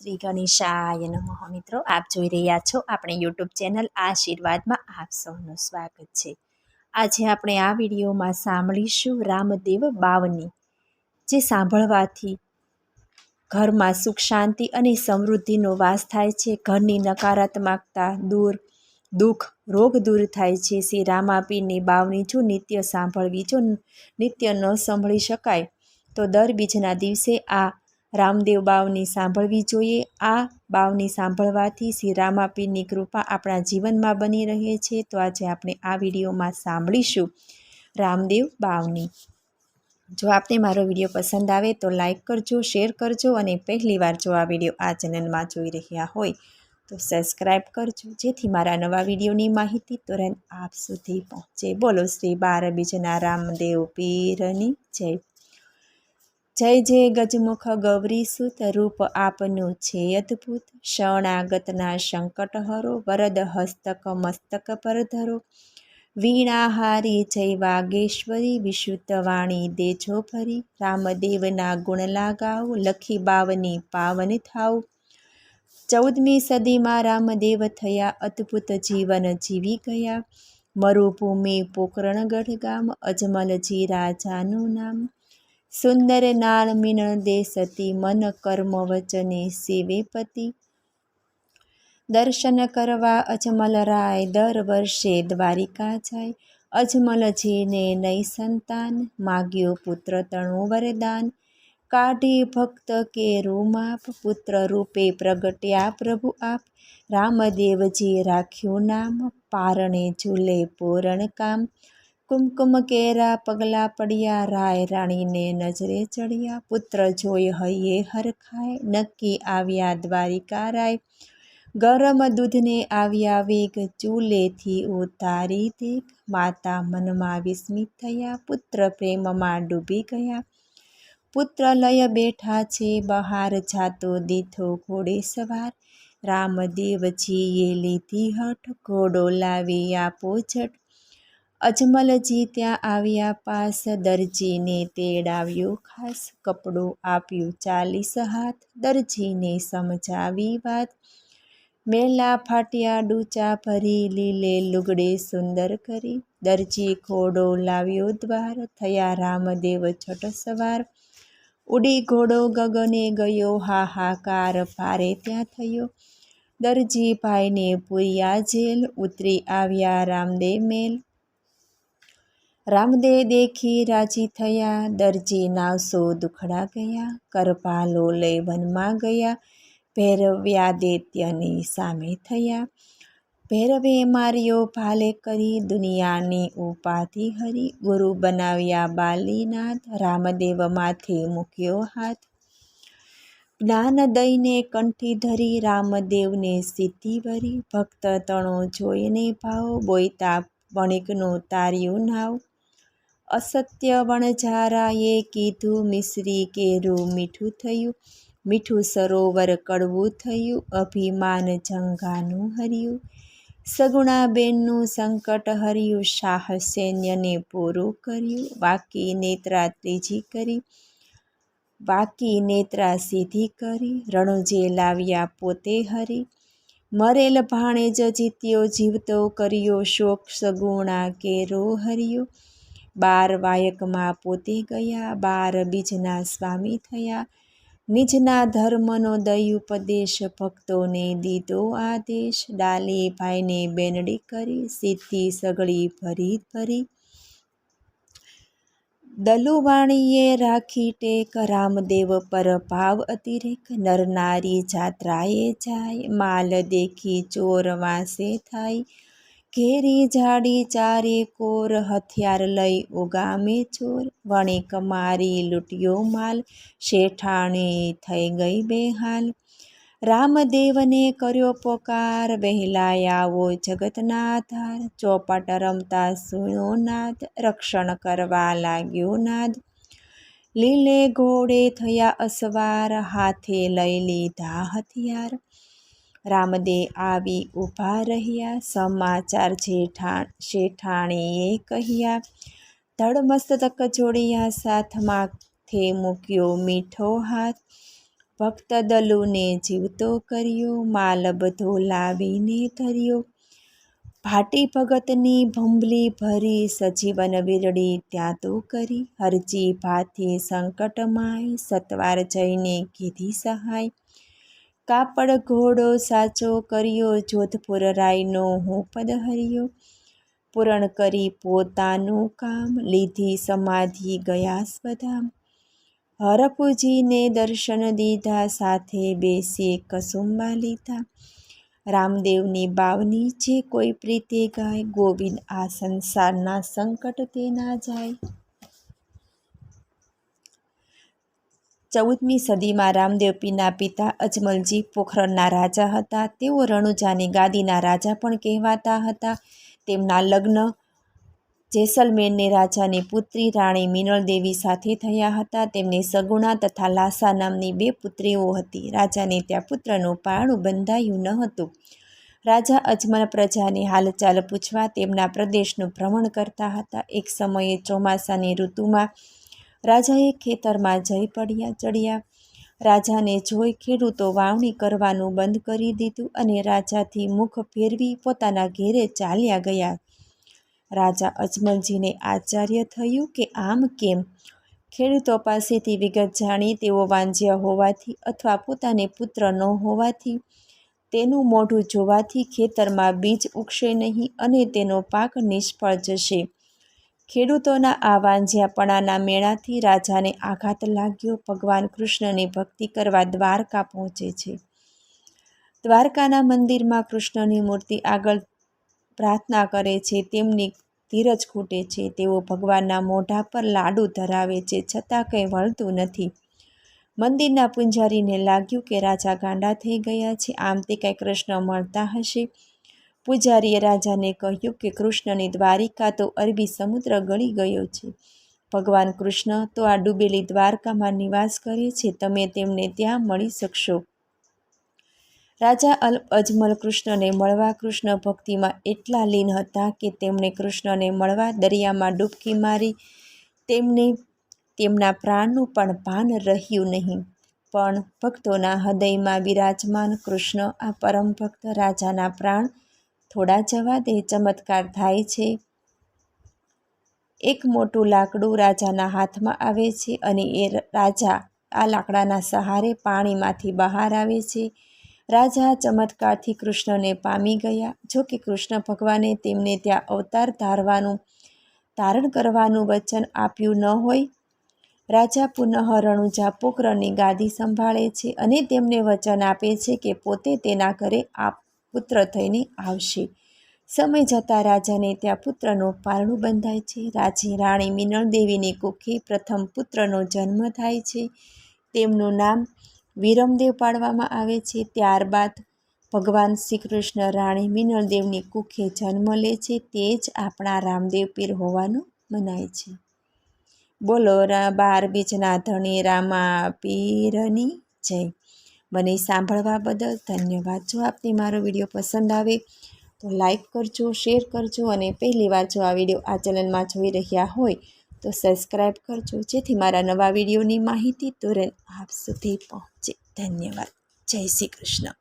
શ્રી ગણેશાય નમઃ મિત્રો. આપ જોઈ રહ્યા છો આપણે યુટ્યુબ ચેનલ આશીર્વાદમાં આપ સૌનું સ્વાગત છે. આજે આપણે આ વિડીયોમાં સાંભળીશું રામદેવ બાવની, જે સાંભળવાથી ઘરમાં સુખ, શાંતિ અને સમૃદ્ધિનો વાસ થાય છે. ઘરની નકારાત્મકતા દૂર, દુઃખ, રોગ દૂર થાય છે. શ્રી રામાપીની બાવની જો નિત્ય સાંભળવી, જો નિત્ય ન સાંભળી શકાય, તો દર બીજના દિવસે આ રામદેવ બાવની સાંભળવી જોઈએ. આ બાવની સાંભળવાથી શ્રી રામાપીરની કૃપા આપણા જીવનમાં બની રહે છે. તો આજે આપણે આ વિડીયોમાં સાંભળીશું રામદેવ બાવની. જો આપને મારો વીડિયો પસંદ આવે તો લાઈક કરજો, શેર કરજો અને પહેલીવાર જો આ વીડિયો આ ચેનલમાં જોઈ રહ્યા હોય તો સબસ્ક્રાઈબ કરજો. જેથી મારા નવા વિડીયોની માહિતી તુરંત આપ સુધી પહોંચે. બોલો શ્રી બાર બીજના રામદેવ પીરની જય. જય જય ગજમુખ ગૌરી સુત રૂપ આપનું છે અદ્ભુત શરણાગતના સંકટ હરો, વરદ હસ્તક મસ્તક પર ધરો. વીણાહારી જય વાગેશ્વરી, વિશુદ્ધ વાણી દેજો ફરી રામદેવના ગુણ લાગાવ લખી બાવની પાવન થાવ ચૌદમી સદીમાં રામદેવ થયા, અદ્ભુત જીવન જીવી ગયા. મરુભૂમિ પોકરણગઢ ગામ અજમલજી રાજાનું નામ. સુંદર નાળ મીણ દે સતી, મન કર્મ વચને સેવે પતિ. દર્શન કરવા અજમલ રાય દર વર્ષે દ્વારિકા જાય. અજમલજીને નહીં સંતાન, માગ્યો પુત્ર તણું વરદાન. કાઢી ભક્ત કે રૂમાપ પુત્ર રૂપે પ્રગટ્યા પ્રભુ આપ. રામદેવજી રાખ્યું નામ, પારણે ઝૂલે પૂરણ કામ. કુમકુમ કેરા પગલા પડ્યા, રાય રાણીને નજરે ચડ્યા, પુત્ર જોઈ હૈયે હરખાય નક્કી આવ્યા દ્વારિકા રાય ગરમ દૂધને આવ્યા વેગ, ચૂલેથી ઉતારી દેખ. માતા મનમાં વિસ્મિત થયા, પુત્ર પ્રેમમાં ડૂબી ગયા. પુત્ર લય બેઠા છે, બહાર જાતો દીધો ઘોડે સવાર. રામદેવજીએ લીધી હઠ, ઘોડો લાવી આપો ઝટ. અજમલજી ત્યાં આવ્યા પાસ દરજીને તેડાવ્યો ખાસ કપડું આપ્યું ચાલીસ હાથ. દરજીને સમજાવી વાત. મેલા ફાટ્યા ડૂચા ભરી લીલે લુગડે સુંદર કરી. દરજી ઘોડો લાવ્યો દ્વાર. થયા રામદેવ છઠ સવાર. ઉડી ઘોડો ગગને ગયો હાહાકાર. ભારે ત્યાં થયો. દરજી ભાઈને પૂર્યા જેલ. ઉતરી આવ્યા રામદેવ મેલ. રામદેવ દેખી રાજી થયા, દરજી નાવસો દુખડા ગયા, કરપાલો લઈ વનમાં ગયા ભૈરવ્યાદિત્યની સામે થયા. ભૈરવે માર્યો ભાલે કરી, દુનિયાની ઉપાધિ હરી, ગુરુ બનાવ્યા બાલીનાથ, રામદેવ માથે મૂક્યો હાથ. જ્ઞાન દઈને કંઠી ધરી, રામદેવને સિદ્ધિ વરી, ભક્ત તણો જોઈને ભાવ, બોયતા વણિકનું તાર્યું નાવ. અસત્ય વણઝારાએ કીધું, મિશ્રી કેરું મીઠું થયું, મીઠું સરોવર કડવું થયું, અભિમાન જંગાનું હર્યું. સગુણાબેનનું સંકટ હર્યું, શાહ સૈન્યને પૂરું કર્યું. વાકી નેત્રા ત્રીજી કરી, વાકી નેત્રા સીધી કરી, રણુજે લાવ્યા પોતે હરી. મરેલ ભાણેજ જીત્યો, જીવતો કર્યો શોક, સગુણા કેરો હર્યો. બાર વાયકમાં પોતે ગયા, બાર બીજના સ્વામી થયા. નિજના ધર્મનો દયુપદેશ ભક્તોને દીધો આદેશ. ડાલી ભાઈને બેનડી કરી સિદ્ધિ સગળી ભરી ભરી. દલુવાણીએ રાખી ટેક, રામદેવ પર ભાવ અતિરેક. નરનારી જાત્રાએ જાય, માલ દેખી ચોર વાંસે થાય. ઘેરી જાડી ચારે કોર હથિયાર લઈ ઉગામે ચોર. વણિક મારી લૂંટ્યો માલ, શેઠાણી થઈ ગઈ બેહાલ. રામદેવને કર્યો પોકાર વહેલા આવો જગતના આધાર ચોપાટ રમતા સુણો નાદ, રક્ષણ કરવા લાગ્યો નાદ. લીલે ઘોડે થયા અસવાર, હાથે લઈ લીધા હથિયાર. રામદે આવી ઊભા રહ્યા. સમાચાર જેઠા શેઠાણીએ કહ્યા ધડમસ્તક જોડ્યા સાથ માથે મૂક્યો મીઠો હાથ. ભક્ત દલુને જીવતો કર્યો માલ બધો લાવીને ધર્યો. ભાટી ભગતની ભંભલી ભરી સજીવન વિરડી ત્યાં તો કરી. હરજી ભાથે સંકટમાય સતવાર જઈને કીધી સહાય. કાપડ ઘોડો સાચો કર્યો, જોધપુર રાયનો હું પદ હર્યો. પૂરણ કરી પોતાનું કામ, લીધી સમાધિ ગયા સ્વધામ હરપુજીને દર્શન દીધા, સાથે બેસી કસુંબા લીધા. રામદેવની બાવની જે કોઈ પ્રીતે ગાય, ગોવિંદ આ સંસારના સંકટ તે ના જાય. ચૌદમી સદીમાં રામદેવપીના પિતા અજમલજી પોખરણના રાજા હતા. તેઓ રણુજાની ગાદીના રાજા પણ કહેવાતા હતા. તેમના લગ્ન જેસલમેરની રાજાની પુત્રી રાણી મિનળદેવી સાથે થયા હતા. તેમને સગુણા તથા લાસા નામની બે પુત્રીઓ હતી. રાજાને ત્યાં પુત્રનું પારણું બંધાયું ન હતું. રાજા અજમલ પ્રજાની હાલચાલ પૂછવા તેમના પ્રદેશનું ભ્રમણ કરતા હતા. એક સમયે ચોમાસાની ઋતુમાં રાજાએ ખેતરમાં જઈ પડ્યા ચડ્યા. રાજાને જોઈ ખેડૂતો વાવણી કરવાનું બંધ કરી દીધું અને રાજાથી મુખ ફેરવી પોતાના ઘેરે ચાલ્યા ગયા. રાજા અજમલજીને આચાર્ય થયું કે આમ કેમ? ખેડૂતો પાસેથી વિગત જાણી તેઓ વાંજ્યા હોવાથી અથવા પોતાને પુત્ર ન હોવાથી, તેનું મોઢું જોવાથી ખેતરમાં બીજ ઉગશે નહીં અને તેનો પાક નિષ્ફળ જશે. ખેડૂતોના આ વાંઝિયાપણાના મેળાથી રાજાને આઘાત લાગ્યો. ભગવાન કૃષ્ણની ભક્તિ કરવા દ્વારકા પહોંચે છે. દ્વારકાના મંદિરમાં કૃષ્ણની મૂર્તિ આગળ પ્રાર્થના કરે છે. તેમની ધીરજ ખૂટે છે. તેઓ ભગવાનના મોઢા પર લાડુ ધરાવે છે. છતાં કંઈ વળતું નથી. મંદિરના પૂંજારીને લાગ્યું કે રાજા ગાંડા થઈ ગયા છે. આમ તે કંઈ કૃષ્ણ મળતા હશે? પૂજારીએ રાજાને કહ્યું કે કૃષ્ણની દ્વારિકા તો અરબી સમુદ્ર ગળી ગયો છે. ભગવાન કૃષ્ણ તો આ ડૂબેલી દ્વારકામાં નિવાસ કરે છે, તમે તેમને ત્યાં મળી શકશો. રાજા અલ અજમલ કૃષ્ણને મળવા કૃષ્ણ ભક્તિમાં એટલા લીન હતા કે તેમણે કૃષ્ણને મળવા દરિયામાં ડૂબકી મારી. તેમને તેમના પ્રાણનું પણ ભાન રહ્યું નહીં. પણ ભક્તોના હૃદયમાં બિરાજમાન કૃષ્ણ આ પરમ ભક્ત રાજાના પ્રાણ થોડા જવા દે, ચમત્કાર થાય છે. એક મોટું લાકડું રાજાના હાથમાં આવે છે અને એ રાજા આ લાકડાના સહારે પાણીમાંથી બહાર આવે છે. રાજા ચમત્કારથી કૃષ્ણને પામી ગયા. જો કે કૃષ્ણ ભગવાને તેમને ત્યાં અવતાર ધારવાનું, ધારણ કરવાનું વચન આપ્યું ન હોય. રાજા પુનઃ રણુજા ગાદી સંભાળે છે અને તેમને વચન આપે છે કે પોતે તેના ઘરે આ પુત્ર થઈને આવશે. સમય જતાં રાજાને ત્યાં પુત્રનું પારણું બંધાય છે. રાજી રાણી મિનળ કુખે પ્રથમ પુત્રનો જન્મ થાય છે. તેમનું નામ વિરમદેવ પાડવામાં આવે છે. ત્યારબાદ ભગવાન શ્રી કૃષ્ણ રાણી મિનળદેવની કુખે જન્મ લે છે. તે જ આપણા રામદેવ પીર હોવાનું મનાય છે. બોલો બાર બીજના ધણી રામા પીરની જય. મને સાંભળવા બદલ ધન્યવાદ. જો આપને મારો વીડિયો પસંદ આવે તો લાઈક કરજો, શેર કરજો અને પહેલી વાર જો આ વીડિયો આ ચેનલમાં જોઈ રહ્યા હોય તો સબસ્ક્રાઈબ કરજો, જેથી મારા નવા વિડીયોની માહિતી તુરંત આપ સુધી પહોંચે. ધન્યવાદ. જય શ્રી કૃષ્ણ.